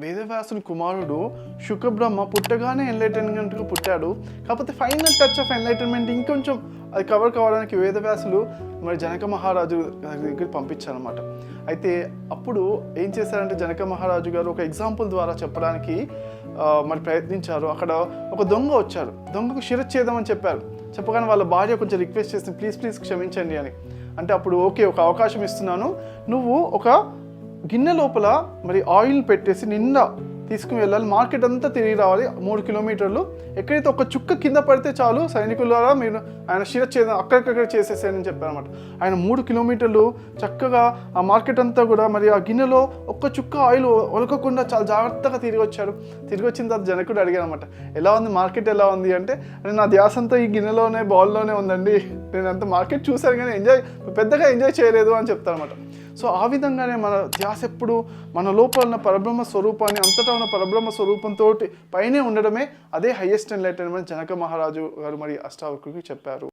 వేదవ్యాసుని కుమారుడు శుకబ్రహ్మ పుట్టగానే ఎన్లైటన్మెంట్గా పుట్టాడు. కాకపోతే ఫైనల్ టచ్ ఆఫ్ ఎన్లైటన్మెంట్ ఇంకొంచెం అది కవర్ కావడానికి వేదవ్యాసులు మరి జనక మహారాజు దగ్గరికి పంపించారనమాట అయితే అప్పుడు ఏం చేశారంటే జనక మహారాజు గారు ఒక ఎగ్జాంపుల్ ద్వారా చెప్పడానికి మరి ప్రయత్నించారు. అక్కడ ఒక దొంగ వచ్చారు. దొంగకు శిరచ్ఛేదం అని చెప్పారు. చెప్పగానే వాళ్ళ భార్య కొంచెం రిక్వెస్ట్ చేసింది ప్లీజ్ ప్లీజ్ క్షమించండి అని. అంటే అప్పుడు ఓకే ఒక అవకాశం ఇస్తున్నాను. నువ్వు ఒక గిన్నె లోపల మరి ఆయిల్ పెట్టేసి నిండా తీసుకుని వెళ్ళాలి మార్కెట్ అంతా తిరిగి రావాలి. మూడు కిలోమీటర్లు. ఎక్కడైతే ఒక చుక్క కింద పడితే చాలు సైనికుల ద్వారా మీరు ఆయన శిరచ్ఛేదం అక్కడికక్కడ చేసేసేయని చెప్పారనమాట ఆయన మూడు కిలోమీటర్లు చక్కగా ఆ మార్కెట్ అంతా కూడా మరి ఆ గిన్నెలో ఒక్క చుక్క ఆయిల్ ఒలకకుండా చాలా జాగ్రత్తగా తిరిగి వచ్చారు. తిరిగి వచ్చిన తర్వాత జనకుడు అడిగారు అనమాట ఎలా ఉంది? మార్కెట్ ఎలా ఉంది? అంటే నా ధ్యాస అంతా ఈ గిన్నెలోనే బౌల్లోనే ఉందండి. నేను అంత మార్కెట్ చూశాను కానీ ఎంజాయ్ పెద్దగా ఎంజాయ్ చేయలేదు అని చెప్తారనమాట సో ఆ విధంగానే మన ధ్యాస ఎప్పుడు మన లోపల ఉన్న పరబ్రహ్మ స్వరూపాన్ని అంతటా ఉన్న పరబ్రహ్మ స్వరూపంతో పైనే ఉండడమే అదే హైయెస్ట్ ఎన్లైటన్మెంట్ జనక మహారాజు గారు మరి అష్టావకుడికి చెప్పారు.